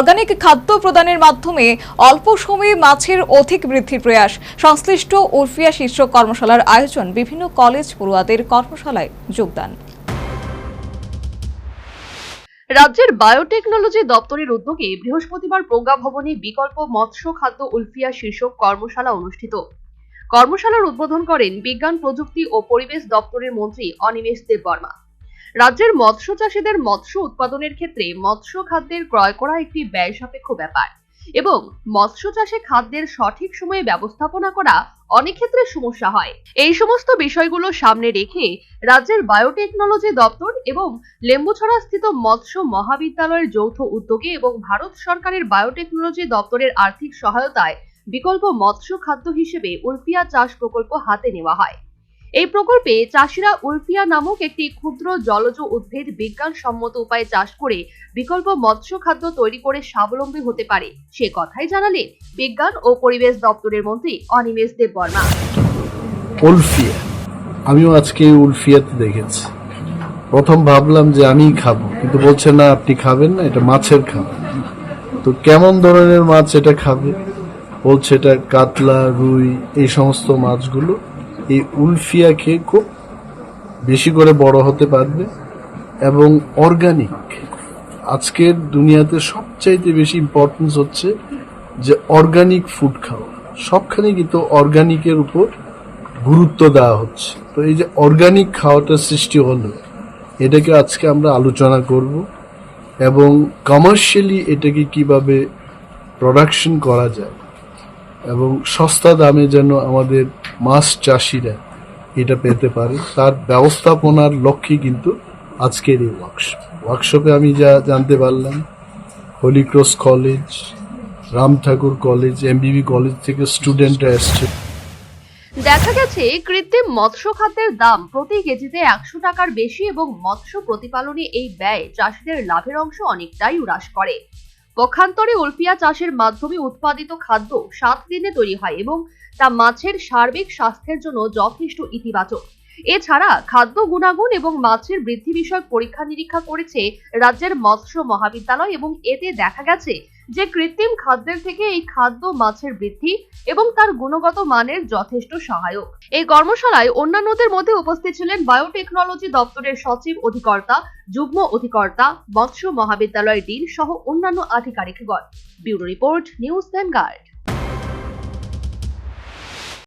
Organic খাদ্য প্রদানের মাধ্যমে অল্প সময়ে মাছের অধিক বৃদ্ধির প্রয়াস। সংশ্লিষ্ট উর্ফিয়া শীর্ষক কর্মশালার আয়োজন বিভিন্ন কলেজ পড়ুয়াদের কর্মশালায় যোগদান। রাজ্যের বায়োটেকনোলজি দপ্তরের উদ্যোগে বৃহস্পতিবার প্রজ্ঞা ভবনে বিকল্প মৎস্য খাদ্য উলফিয়া শীর্ষক কর্মশালা অনুষ্ঠিত। কর্মশালার উদ্বোধন করেন বিজ্ঞান, প্রযুক্তি ও পরিবেশ দপ্তরের মন্ত্রী অনিমেষ দেব বর্মা রাজ্যের মৎস্য চাষীদের মৎস্য উৎপাদনের ক্ষেত্রে মৎস্য খাদ্যের ক্রয় করা একটি ব্যয় সাপেক্ষ ব্যাপার এবং মৎস্য চাষে খাদ্যের সঠিক সময়ে ব্যবস্থাপনা করা অনেক ক্ষেত্রে সমস্যা হয়। এই সমস্ত বিষয়গুলো সামনে রেখে রাজ্যের বায়োটেকনোলজি দপ্তর এবং লেম্বুছড়া স্থিত মৎস্য মহাবিদ্যালয়ের যৌথ উদ্যোগে এবং ভারত সরকারের বায়োটেকনোলজি দপ্তরের আর্থিক সহায়তায় বিকল্প মৎস্য খাদ্য হিসেবে উলফিয়া চাষ প্রকল্প হাতে নেওয়া হয়। এই প্রকল্পে চাষিরা উলফিয়া নামক একটি ক্ষুদ্র জলজ উদ্ভিদ বিজ্ঞানসম্মত উপায়ে চাষ করে বিকল্প মৎস্য খাদ্য তৈরি করে স্বাবলম্বী হতে পারে। সে কথাই জানালেন বিজ্ঞান ও পরিবেশ দপ্তরের মন্ত্রী অনিমেষ দেব বর্মা। উলফিয়া। আমিও আজকে উলফিয়াতে দেখেছি। প্রথম ভাবলাম যে আমিই খাব, কিন্তু বলছে, না, আপনি খাবেন না, এটা মাছের খাবার। তো কেমন ধরনের মাছ এটা খাবে? বলছে, এটা কাতলা, রুই, এই সমস্ত মাছগুলো এই উলফিয়া খেয়ে খুব বেশি করে বড় হতে পারবে এবং অর্গানিক আজকের দুনিয়াতে সবচাইতে বেশি ইম্পর্টেন্স হচ্ছে যে অর্গানিক ফুড খাওয়া। সবখানে কিন্তু অর্গানিকের উপর গুরুত্ব দেওয়া হচ্ছে। তো এই যে অর্গানিক খাওয়াটা সৃষ্টি হলো, এটাকে আজকে আমরা আলোচনা করব এবং কমার্শিয়ালি এটাকে কীভাবে প্রোডাকশন করা যায়। এবং সস্তা দামে যেন আমাদের মাছ চাষিরা এটা পেতে পারে, তার ব্যবস্থাপনার লক্ষ্যে কিন্তু আজকের এই ওয়ার্কশপ ওয়ার্কশপে আমি যা জানতে পারলাম Holy Cross college Ram Thakur college MBB college থেকে স্টুডেন্টরা এসছে। দেখা গেছে, কৃত্রিম মৎস্য খাদ্যের দাম প্রতি কেজিতে একশো টাকার বেশি এবং মৎস্য প্রতিপালনে এই ব্যয় চাষিদের লাভের অংশ অনেকটাই হ্রাস করে। পক্ষান্তরে উলফিয়া চাষের মাধ্যমে উৎপাদিত খাদ্য সাত দিনে তৈরি হয় এবং তা মাছের সার্বিক স্বাস্থ্যের জন্য যথেষ্ট ইতিবাচক। এছাড়া খাদ্য গুণাগুণ এবং মাছের বৃদ্ধি বিষয়ক পরীক্ষা নিরীক্ষা করেছে রাজ্যের মৎস্য মহাবিদ্যালয় এবং এতে দেখা গেছে যে কৃত্রিম খাদ্যের থেকে এই খাদ্য মাছের বৃদ্ধি এবং তার গুণগত মানের যথেষ্ট সহায়ক। এই কর্মশালায় অন্যান্যদের মধ্যে উপস্থিত ছিলেন বায়োটেকনোলজি দপ্তরের সচিব অধিকর্তা, যুগ্ম অধিকর্তা, মৎস্য মহাবিদ্যালয়ের ডিন সহ অন্যান্য আধিকারিকগণ। Bureau report, News Vanguard